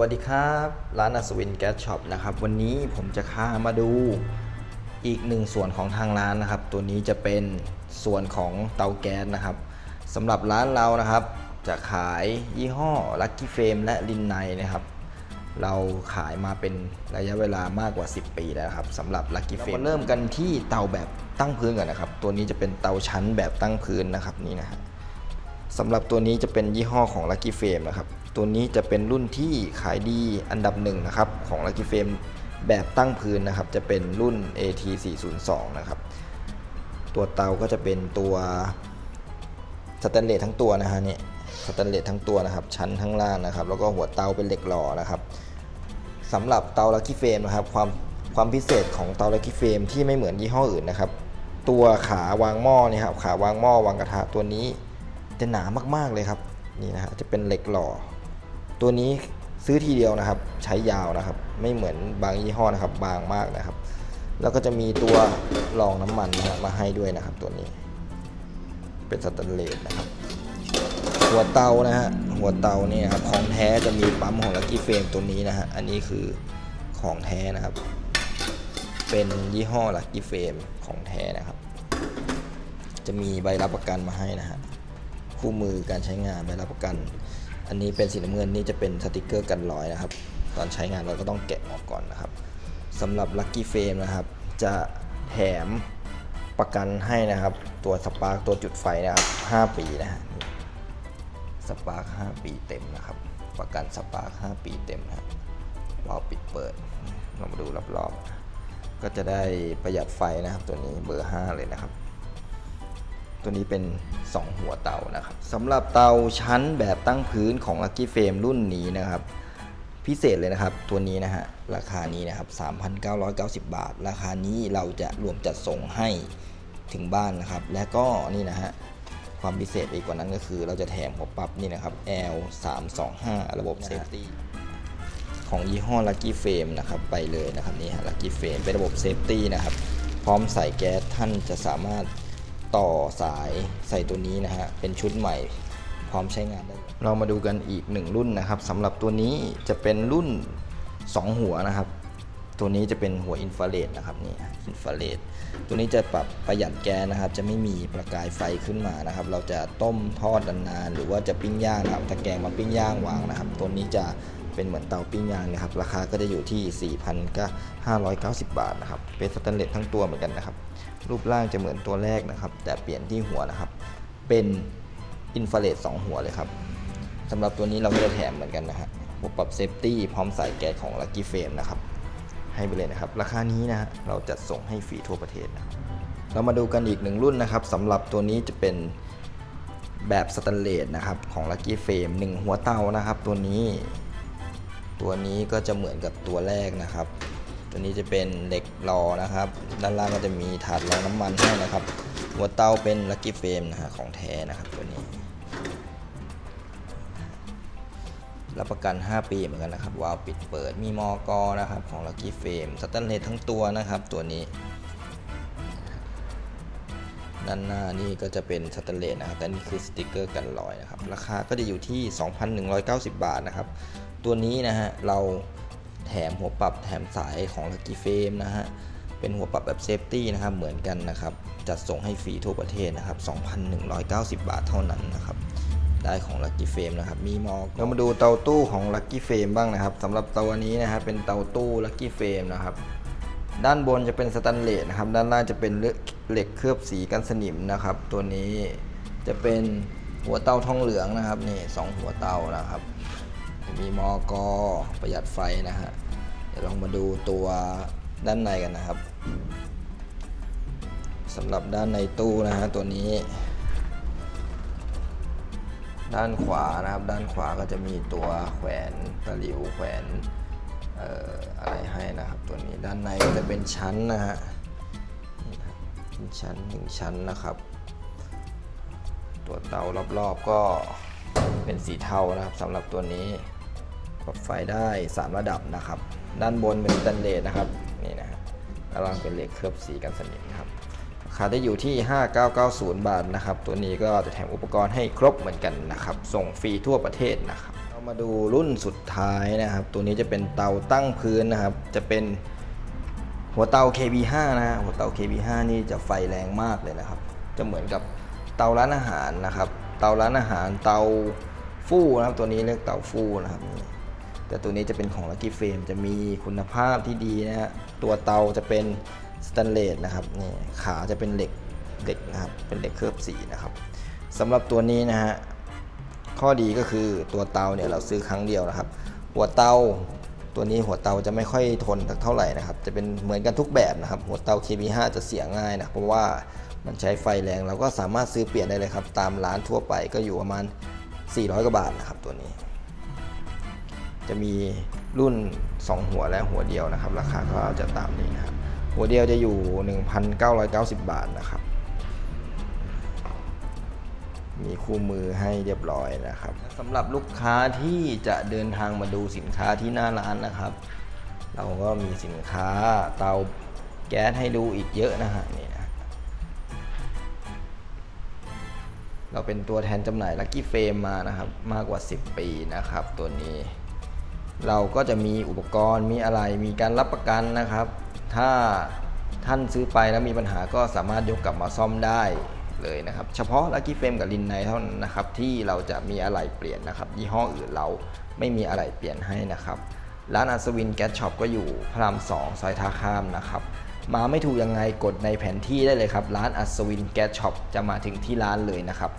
วัสดีครับ ร้านอัศวินแก๊สช็อปนะครับ วันนี้ผมจะพามาดูอีกหนึ่งส่วนของทางร้านนะครับ ตัวนี้จะเป็นส่วนของเตาแก๊สนะครับสำหรับร้านเรานะครับ จะขายยี่ห้อ Lucky Frame และลินไนนะครับ เราขายมาเป็นระยะเวลามากกว่า 10 ปีแล้วครับสำหรับ Lucky Frame เรามาเริ่มกันที่เตาแบบตั้งพื้นก่อนนะครับ ตัวนี้จะเป็นเตาชั้นแบบตั้งพื้นนะครับนี่นะฮะ สำหรับตัวนี้จะเป็นยี่ห้อของ Lucky Frame นะครับ ตัวนี้จะเป็นรุ่นที่ขายดีอันดับหนึ่งนะครับของ Lucky Frame แบบตั้งพื้นนะครับ จะเป็นรุ่น AT 402นะครับ ตัวเตาก็จะเป็นตัวสแตนเลสทั้งตัวนะฮะเนี่ยสแตนเลสทั้งตัวนะครับ ชั้นทั้งล่างนะครับ แล้วก็หัวเตาเป็นเหล็กหล่อนะครับสำหรับเตา Lucky Frame นะครับความความพิเศษของเตา Lucky Frame ที่ไม่เหมือนยี่ห้ออื่นนะครับ ตัวขาวางหม้อเนี่ยครับขาวางหม้อวางกระทะตัวนี้ จะหนามากๆเลยครับนี่นะฮะจะเป็นเหล็กหล่อ ตัวนี้ซื้อทีเดียวนะครับ ใช้ยาวนะครับ ไม่เหมือนบางยี่ห้อนะครับ บางมากนะครับ แล้วก็จะมีตัวรองน้ำมันนะฮะมาให้ด้วยนะครับ ตัวนี้ เป็นสแตนเลสนะครับ หัวเตานะฮะหัวเตานี่นะครับของแท้จะมีปั๊มของ Lucky Frame ตัวนี้นะฮะอันนี้คือของแท้นะครับ เป็นยี่ห้อ Lucky Frame ของแท้นะครับ จะมีใบรับประกันมาให้นะฮะ คู่มือการใช้งานใบรับประกัน อันนี้เป็นสีน้ำเงินนี่จะเป็นสติกเกอร์กันรอยนะครับ ตอนใช้งานเราก็ต้องแกะออกก่อนนะครับสำหรับ Lucky Frame นะครับ จะแถมประกันให้นะครับ ตัวสปาร์กตัวจุดไฟนะครับ 5 ปีนะฮะสปาร์ก5ปีเต็มนะครับ ประกันสปาร์ก5ปีเต็มนะครับเราปิดเปิดเรามาดูรอบๆ ก็จะได้ประหยัดไฟนะครับ ตัวนี้เบอร์ 5 เลยนะครับ ตัวนี้เป็น 2 หัวเตานะครับสำหรับเตาชั้นแบบตั้งพื้นของ Lucky Frame รุ่นนี้นะครับ พิเศษเลยนะครับ ตัวนี้นะฮะราคานี้นะครับ 3,990 บาท ราคานี้เราจะรวมจัดส่งให้ถึงบ้านนะครับ และก็นี่นะฮะความพิเศษอีกกว่านั้นก็คือเราจะแถมหัวปรับนี่นะครับ L 3 2 5ระบบเซฟตี้ของยี่ห้อ Lucky Frame นะครับไปเลยนะครับนี่ฮะ Lucky Frame เป็นระบบเซฟตี้นะครับ พร้อมใส่แก๊สท่านจะสามารถ ต่อสายใส่ตัวนี้นะฮะ เป็นชุดใหม่พร้อมใช้งานได้ เรามาดูกันอีกหนึ่งรุ่นนะครับสำหรับตัวนี้จะเป็นรุ่น 2 หัวนะครับ ตัวนี้จะเป็นหัวอินฟราเรดนะครับนี่อินฟราเรดตัวนี้จะปรับประหยัดแก๊สนะครับ จะไม่มีประกายไฟขึ้นมานะครับ เราจะต้มทอดนานๆหรือว่าจะปิ้งย่างนะครับตะแกรงมาปิ้งย่างวางนะครับ ตัวนี้จะเป็นเหมือนเตาปิ้งย่างนะครับ ราคาก็จะอยู่ที่ 4,590 บาทนะครับ เป็นสแตนเลสทั้งตัวเหมือนกันนะครับ รูปร่างจะเหมือนตัวแรกนะครับ แต่เปลี่ยนที่หัวนะครับ เป็นอินฟราเรด2หัวเลยครับสำหรับตัวนี้เราก็จะแถมเหมือนกันนะฮะพวกปรับเซฟตี้พร้อมสายแก๊สของ Lucky Frame นะครับ ให้ไปเลยนะครับ ราคานี้นะเราจะส่งให้ฟรีทั่วประเทศนะเรามาดูกันอีกหนึ่งรุ่นนะครับสำหรับตัวนี้จะเป็นแบบสแตนเลสนะครับของ Lucky Frame 1 หัวเตานะครับ ตัวนี้ ตัวนี้ก็จะเหมือนกับตัวแรกนะครับ ตัวนี้จะเป็นเหล็กรอนะครับ ด้านล่างก็จะมีถาดรองน้ำมันให้นะครับ หัวเตาเป็น Lucky Frame นะฮะของแท้นะครับตัวนี้ รับประกัน 5 ปีเหมือนกันนะครับวาล์วปิดเปิดมีมอกอนะครับของ Lucky Frame สแตนเลสทั้งตัวนะครับตัวนี้ ด้านหน้านี่ก็จะเป็นสแตนเลสนะครับแต่นี่คือสติกเกอร์กันรอยนะครับราคาก็จะอยู่ที่ 2,190 บาทนะครับตัวนี้นะฮะเรา แถมหัวปรับแถมสายของ Lucky Frame นะฮะ เป็นหัวปรับแบบเซฟตี้นะครับ เหมือนกันนะครับ จัดส่งให้ฟรีทั่วประเทศนะครับ 2,190 บาทเท่านั้นนะครับ ได้ของ Lucky Frame นะครับ มีมอกเรามาดูเตาตู้ของ Lucky Frame บ้างนะครับสำหรับตัวนี้นะฮะ เป็นเตาตู้ Lucky Frame นะครับ ด้านบนจะเป็นสแตนเลสนะครับ ด้านล่างจะเป็นเหล็กเคลือบสีกันสนิมนะครับ ตัวนี้จะเป็นหัวเตาทองเหลืองนะครับนี่สองหัวเตานะครับ มีมอกอประหยัดไฟนะฮะ ดี๋ยวลองมาดูตัวด้านในกันนะครับสำหรับด้านในตู้นะฮะตัวนี้ ด้านขวานะครับ ด้านขวาก็จะมีตัวแขวนตะหลิวแขวนอออะไรให้นะครับตัวนี้ด้านในก็จะเป็นชั้นนะฮะนี่นะเป็นชั้นหนึ่งชั้นนะครับ ตัวเตารอบๆก็เป็นสีเทานะครับสำหรับตัวนี้ปรับไฟได้ 3 ระดับนะครับ ด้านบนเป็นสแตนเลสนะครับนี่นะฮะด้านล่างเป็นเหล็กเคลือบสีกันสนิมครับราคาได้อยู่ที่ 5990 บาทนะครับ ตัวนี้ก็จะแถมอุปกรณ์ให้ครบเหมือนกันนะครับ ส่งฟรีทั่วประเทศนะครับเรามาดูรุ่นสุดท้ายนะครับ ตัวนี้จะเป็นเตาตั้งพื้นนะครับ จะเป็นหัวเตา KB5 นะหัวเตา KB5 นี่จะไฟแรงมากเลยนะครับ จะเหมือนกับเตาร้านอาหารนะครับ เตาร้านอาหารเตาฟู่นะครับ ตัวนี้เรียกเตาฟู่นะครับ แต่ตัวนี้จะเป็นของ Lucky Frame จะมีคุณภาพที่ดีนะฮะตัวเตาจะเป็นสแตนเลสนะครับนี่ขาจะเป็นเหล็กเหล็กนะครับเป็นเหล็กเคลือบสีนะครับสำหรับตัวนี้นะฮะข้อดีก็คือตัวเตาเนี่ยเราซื้อครั้งเดียวนะครับ หัวเตาตัวนี้หัวเตาจะไม่ค่อยทนสักเท่าไหร่นะครับ จะเป็นเหมือนกันทุกแบบนะครับ หัวเตา KB5 จะเสียง่ายนะเพราะว่ามันใช้ไฟแรงเราก็สามารถซื้อเปลี่ยนได้เลยครับ ตามร้านทั่วไปก็อยู่ประมาณ 400 กว่าบาทนะครับตัวนี้ จะมีรุ่น 2 หัวและหัวเดียวนะครับ ราคาก็จะตามนี้นะครับหัวเดียวจะอยู่ 1,990 บาทนะครับ มีคู่มือให้เรียบร้อยนะครับสำหรับลูกค้าที่จะเดินทางมาดูสินค้าที่หน้าร้านนะครับ เราก็มีสินค้าเตาแก๊สให้ดูอีกเยอะนะฮะนี่นะเราเป็นตัวแทนจำหน่าย Lucky Frame มานะครับ มากกว่า 10 ปีนะครับ ตัวนี้ เราก็จะมีอุปกรณ์มีอะไรมีการรับประกันนะครับ ถ้าท่านซื้อไปแล้วมีปัญหาก็สามารถยกกลับมาซ่อมได้เลยนะครับ เฉพาะ Lucky Frame กับลินไนเท่านั้นนะครับ ที่เราจะมีอะไรเปลี่ยนนะครับ ยี่ห้ออื่นเราไม่มีอะไรเปลี่ยนให้นะครับร้านอัศวินแก๊สช็อปก็อยู่พระรามสองซอยท่าข้ามนะครับ มาไม่ถูกยังไงกดในแผนที่ได้เลยครับ ร้านอัศวินแก๊สช็อปจะมาถึงที่ร้านเลยนะครับ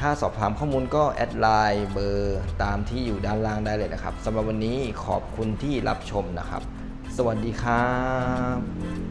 ถ้าสอบถามข้อมูลก็แอดไลน์เบอร์ตามที่อยู่ด้านล่างได้เลยนะครับสำหรับวันนี้ขอบคุณที่รับชมนะครับ สวัสดีครับ